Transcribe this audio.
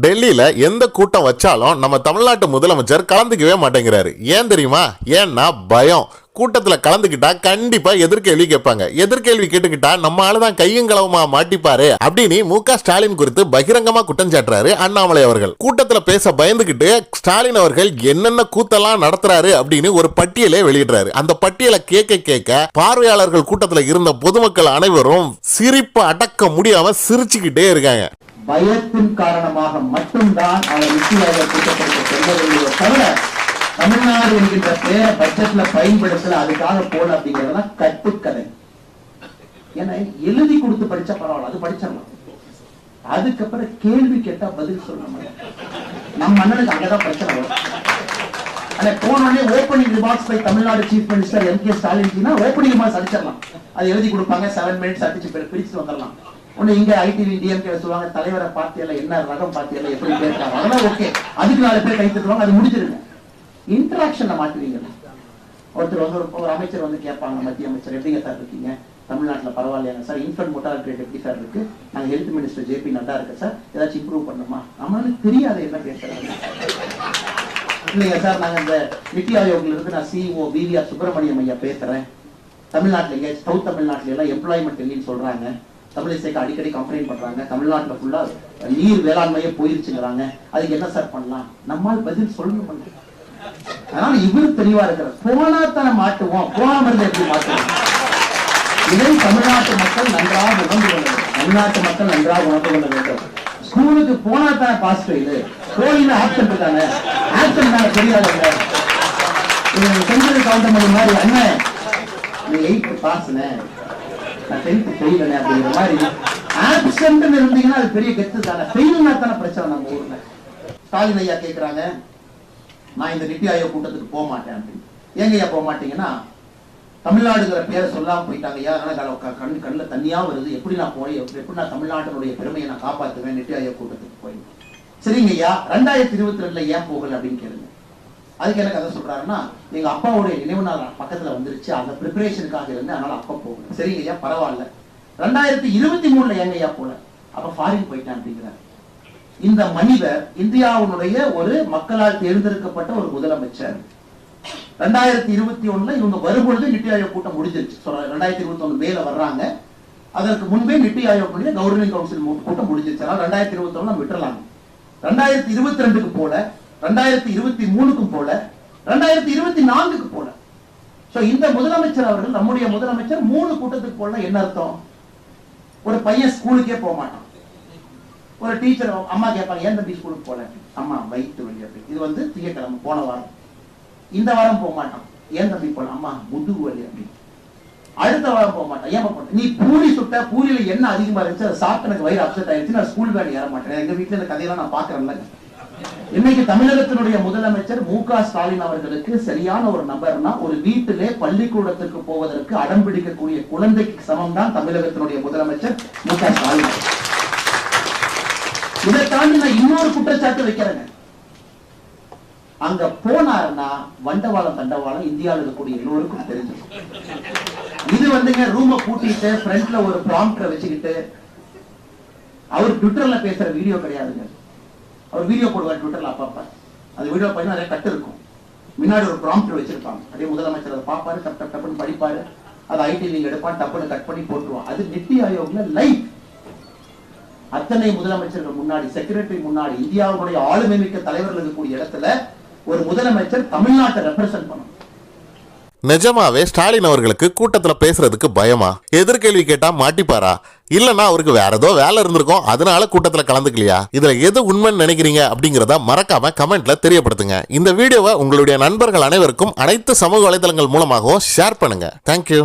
டெல்லியில் எந்த கூட்டம் வச்சாலும் நம்ம தமிழ்நாட்டு முதலமைச்சர் கலந்துக்கவே மாட்டேங்கிறாரு. ஏன் தெரியுமா? ஏன்னா பயம். கூட்டத்தில் கலந்துக்கிட்டா கண்டிப்பாக எதிர்கேள்வி கேட்பாங்க. எதிர்கேள்வி கேட்டுக்கிட்டா நம்ம ஆளுதான் கையும் களவுமா மாட்டிப்பாரு அப்படின்னு மு க ஸ்டாலின் குறித்து பகிரங்கமா குற்றம் சாட்டுறாரு அண்ணாமலை அவர்கள். கூட்டத்தில் பேச பயந்துகிட்டு ஸ்டாலின் அவர்கள் என்னென்ன கூத்தெல்லாம் நடத்துறாரு அப்படின்னு ஒரு பட்டியலே வெளியிடுறாரு. அந்த பட்டியலை கேட்க கேட்க பார்வையாளர்கள் கூட்டத்தில் இருந்த பொதுமக்கள் அனைவரும் சிரிப்பு அடக்க முடியாம சிரிச்சுக்கிட்டே இருக்காங்க. பயத்தின் காரணமாக மட்டும்தான் அவர் நித்தி கூட்டத்திற்கு தவிர தமிழ்நாடு என்கின்ற பேரை பட்ஜெட்ல பயன்படுத்தல அதுக்காக போல அப்படிங்கறதெல்லாம் கட்டுக்கதை. ஏன்னா எழுதி கொடுத்து படிச்சா பரவாயில்ல அது படிச்சிடலாம். அதுக்கப்புறம் கேள்வி கேட்டா பதில் சொல்ல நம்ம அண்ணனுக்கு அங்கதான் பிரச்சனை வரும். ஆனா போனோடனே opening remarks by Tamil Nadu chief minister M K Stalin opening remarks அடிச்சிடலாம். அது எழுதி கொடுப்பாங்க செவன் மினிட்ஸ் அடிச்சு பிரிச்சு வந்துடலாம். ஒண்ணு இங்க ஐடி டிஎம்கே சொல்லுவாங்க தலைவரை பார்த்தியல என்ன ரகம் பார்த்தியல எப்படி கேட்கறாங்க அதெல்லாம் ஓகே அதுக்கு நாலு பேர் கை தட்டுவாங்க அது முடிச்சிருங்க இன்டராக்ஷன்ல மாட்டுவீங்க. ஒருத்தர் வந்து ஒரு- ஒரு அமைச்சர் வந்து கேட்பாங்க மத்திய அமைச்சர் எப்படிங்க சார் இருக்கீங்க? தமிழ்நாட்டுல பரவாயில்லையாங்க சார் இன்ஃபன்ட் மோட்டாலிட்டி ரேட் எப்படி சார் இருக்கு? நாங்க ஹெல்த் மினிஸ்டர் ஜேபி நட்டா இருக்கு சார் ஏதாச்சும் இம்ப்ரூவ் பண்ணுமா? நம்மளால தெரியாது என்ன பேசுறாங்க? இல்லைங்க சார் நாங்க இந்த நித்தி ஆயோக்ல இருந்து நான் சிஓ பிவிஆர் சுப்பிரமணியம் ஐயா பேசுறேன். தமிழ்நாட்டில் எங்க சவுத் தமிழ்நாட்டுல எல்லாம் எம்ப்ளாய்மெண்ட் இல்லைன்னு சொல்றாங்க. தமிழிசைக்கு அடிக்கடி கம்ப்ளைண்ட் பண்றாங்க. தமிழ்நாட்டில் ஃபுல்லா நீர் வேளாண்மையே போயிருச்சுங்கிறாங்க. அதுக்கு என்ன சார் பண்ணலாம்? நம்மால் பதில் சொல்லணும் பண்ண அதனால இவரு தெளிவா இருக்கிறார். போனா தானே மாட்டுவோம் போகாம இருந்தா எப்படி மாட்டுவோம் இதை தமிழ்நாட்டு மக்கள் நன்றாக உணர்ந்து கொள்ள வேண்டும். தமிழ்நாட்டு மக்கள் நன்றாக உணர்ந்து கொள்ள வேண்டும். ஸ்கூலுக்கு போனா தானே பாஸ் ஃபெயில் கோயில ஆப்ஷன் தானே ஆப்ஷன் தானே தெரியாதுங்க இது செஞ்சது காந்தமணி மாதிரி அண்ணன் நீ எயித் பாஸ்னேன் நான் டென்த் ஃபெயிலனே அப்படிங்கிற மாதிரி ஆப்சன்ட் இருந்தீங்கன்னா அது பெரிய கெத்து தானே. ஃபெயில்னா தானே பிரச்சனை நம்ம ஊர்ல. ஸ்டாலின் ஐயா கேக்குறாங்க நான் இந்த நித்தி ஆயோக் கூட்டத்துக்கு போக மாட்டேன் அப்படின்னு. ஏங்க ஐயா போக மாட்டீங்கன்னா தமிழ்நாடுங்கிற பேரை சொல்லாம போயிட்டாங்க. ஐயா அதனால கல- க- கண் கண்ணில் தண்ணியா வருது. எப்படி நான் போய் எப்படி எப்படி நான் தமிழ்நாட்டினுடைய பெருமையை நான் காப்பாத்துவேன் நித்தி ஆயோக் கூட்டத்துக்கு போய்? சரிங்க ஐயா ரெண்டாயிரத்தி இருபத்தி ரெண்டுல ஏன் போகல அப்படின்னு கேளுங்க. அதுக்கு என்ன கதை சொல்றாருன்னா எங்க அப்பாவுடைய நினைவு நாள் பக்கத்துல வந்துருச்சு. அந்த ப்ரிப்பரேஷனுக்காக இருந்து அதனால அப்பா போகணும் சரிங்க ஐயா பரவாயில்ல. ரெண்டாயிரத்தி இருபத்தி மூணுல ஏங்க ஐயா போல? அப்ப ஃபாரின் போயிட்டேன் அப்படிங்கிறார். இந்த மனிதர் இந்தியாவுடைய ஒரு மக்களால் தேர்ந்தெடுக்கப்பட்ட ஒரு முதலமைச்சர். ரெண்டாயிரத்தி இருபத்தி ஒண்ணுல இவங்க வரும்பொழுது நித்தி ஆயோக் கூட்டம் முடிஞ்சிருச்சு. சொல்றாங்க ரெண்டாயிரத்தி இருபத்தி ஒண்ணு மேல வர்றாங்க. அதற்கு முன்பே நித்தி ஆயோக் கவர்னிங் கவுன்சில் கூட்டம் முடிஞ்சிருச்சு. அதனால ரெண்டாயிரத்தி இருபத்தி ஒண்ணு விட்டுறலாம் ரெண்டாயிரத்தி இருபத்தி ரெண்டுக்கு போல ரெண்டாயிரத்தி இருபத்தி மூணுக்கும் போல ரெண்டாயிரத்தி இருபத்தி நான்குக்கு போல. சோ இந்த முதலமைச்சர் அவர்கள் நம்முடைய முதலமைச்சர் மூணு கூட்டத்துக்கு போல என்ன அர்த்தம்? ஒரு பையன் ஸ்கூலுக்கே போக மாட்டான். ஒரு டீச்சர் அம்மா கேட்பாங்க ஏன் தம்பி ஸ்கூலுக்கு போல? அம்மா வயிற்று வழி அப்படி. இது வந்து திங்கட்கிழமை போன வாரம். இந்த வாரம் போக மாட்டான். ஏன் தம்பி போல? அம்மா முதுகு வலி அப்படி. அடுத்த வாரம் போக மாட்டான். ஏன் நீ பூரி சுட்ட பூரியில என்ன அதிகமா இருந்துச்சு? அதை சாப்பிட்டு எனக்கு வயிறு அப்செட் ஆயிடுச்சு. நான் ஸ்கூல் வேலை ஏற மாட்டேன். எங்க வீட்டுல இந்த கதையெல்லாம் நான் பாக்குறேன்ல இன்னைக்கு தமிழகத்தினுடைய முதலமைச்சர் மு க ஸ்டாலின் அவர்களுக்கு சரியான ஒரு நபர்னா ஒரு வீட்டிலே பள்ளிக்கூடத்திற்கு போவதற்கு அடம் பிடிக்கக்கூடிய குழந்தைக்கு சமம் தான் தமிழகத்தினுடைய முதலமைச்சர் மு க ஸ்டாலின். இதை தாண்டி நான் இன்னொரு குற்றச்சாட்டு வைக்கிறேங்க. அங்க போனாருன்னா வண்டவாளம் தண்டவாளம் இந்தியாவில் இருக்கக்கூடிய எல்லோருக்கும் தெரிஞ்சிடும். இது வந்துங்க ரூம பூட்டிட்டு ஃப்ரண்ட்ல ஒரு ப்ராம்ப்டரை வச்சுக்கிட்டு அவர் ட்விட்டர்ல பேசுற வீடியோ கிடையாதுங்க. அவர் வீடியோ போடுவார் ட்விட்டரில் அப்பப்ப. அது வீடியோ பண்ணி நிறைய கட்டு இருக்கும். முன்னாடி ஒரு ப்ராம்ப்ட் வச்சிருப்பாங்க. அப்படியே முதலமைச்சர் அதை பார்ப்பாரு டப் டப் டப்னு படிப்பாரு. அது ஐடி நீங்க எடுப்பான் டப்புன்னு கட் பண்ணி போட்டுருவான் அது நித்தி ஆயோக்ல லைவ் அத்தனை முதலமைச்சர்கள் முன்னாடி செக்ரட்டரி முன்னாடி இந்தியாவுடைய ஆளுமை மிக்க தலைவர்கள் இருக்கக்கூடிய இடத்துல ஒரு முதலமைச்சர் தமிழ்நாட்டை ரெப்ரசென்ட் பண்ணணும். நிஜமாவே ஸ்டாலின் அவர்களுக்கு கூட்டத்தில் பேசுறதுக்கு பயமா? எதிர்கேள்வி கேட்டா மாட்டிப்பாரா? இல்லனா அவருக்கு வேற ஏதோ வேலை இருந்திருக்கும் அதனால கூட்டத்தில் கலந்துக்கலையா? இதுல எது உண்மைன்னு நினைக்கிறீங்க அப்படிங்கிறத மறக்காம கமெண்ட்ல தெரியப்படுத்துங்க. இந்த வீடியோவை உங்களுடைய நண்பர்கள் அனைவருக்கும் அனைத்து சமூக வலைதளங்கள் மூலமாகவும் ஷேர் பண்ணுங்க. தேங்க்யூ